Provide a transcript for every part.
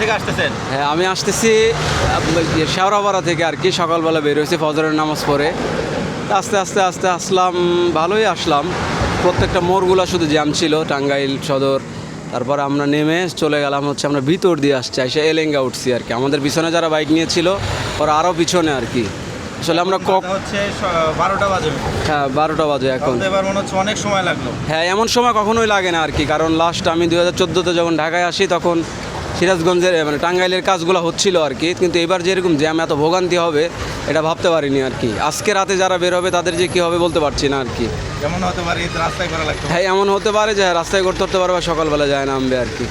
থেকে আসতেছেন? হ্যাঁ আমি আসতেছি শেওড়াপাড়া থেকে আর কি সকালবেলা বের হয়েছি ফজরের নামাজ পড়ে। আস্তে আস্তে আস্তে আসলাম ভালোই আসলাম। প্রত্যেকটা মোড়গুলো শুধু জ্যাম ছিল টাঙ্গাইল সদর তারপর আমরা নেমে চলে গেলাম হচ্ছে আমরা ভিতর দিয়ে আসছি এসে এলেঙ্গা উঠছি আর কি। আমাদের পিছনে যারা বাইক নিয়েছিল ওরা আরও পিছনে আর কি। আসলে আমরা কক হচ্ছে বারোটা বাজে। হ্যাঁ বারোটা বাজে এখন। এবার মনে হচ্ছে অনেক সময় লাগল। হ্যাঁ এমন সময় কখনোই লাগে না আর কি কারণ লাস্ট আমি দু হাজার চোদ্দোতে যখন ঢাকায় আসি তখন সিরাজগঞ্জের মানে টাঙ্গাইলের কাজগুলো হচ্ছিল আর কি। কিন্তু এবার যেরকম জ্যাম এত ভোগান্তি হবে এটা ভাবতে পারিনি আর কি। আজকে রাতে যারা বের হবে তাদের যে কী হবে বলতে পারছি না আর কি। যেমন হতে পারে রাস্তায় করা লাগতো। হ্যাঁ এমন হতে পারে যে রাস্তায় করতে করতে পারবে সকালবেলা যায় নামবে আর কি।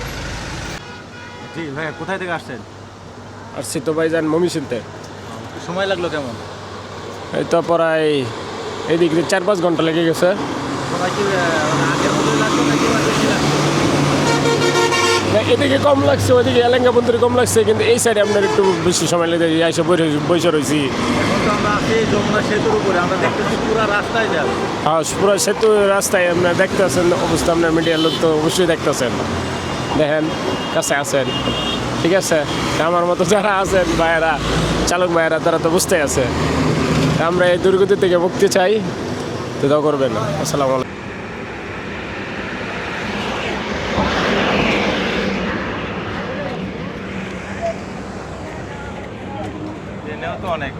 জি ভাইয়া কোথায় থেকে আসছেন? আসছি তো ভাইজান মমি শুনতে সময় লাগল কেমন? এই তো প্রায় এদিক দিয়ে চার পাঁচ ঘণ্টা লেগে গেছে। কি আগের লাগল নাকি বেশি এদিকে কম লাগছে ওইদিকে এলেঙ্গা বন্ধুরে কম লাগছে কিন্তু এই সাইডে আপনার একটু বেশি সময় লেগে এসে বসে রয়েছি এখন আমরা সেতুর উপরে আমরা দেখতেছি পুরো রাস্তায় যাব। হ্যাঁ পুরো সেতু রাস্তায় আপনার দেখতেছেন অবস্থা আপনার মিডিয়ার লোক তো অবশ্যই দেখতেছেন। দেখেন কাছে আছেন। ঠিক আছে? আমার মতো যারা আছেন ভাইয়েরা চালক ভাইয়েরা তারা তো বুঝতে আছে। আমরা এই দুর্গতি থেকে মুক্তি চাই তো তা করবেন। আসসালামু আলাইকুম। ট্রেনেও তো অনেক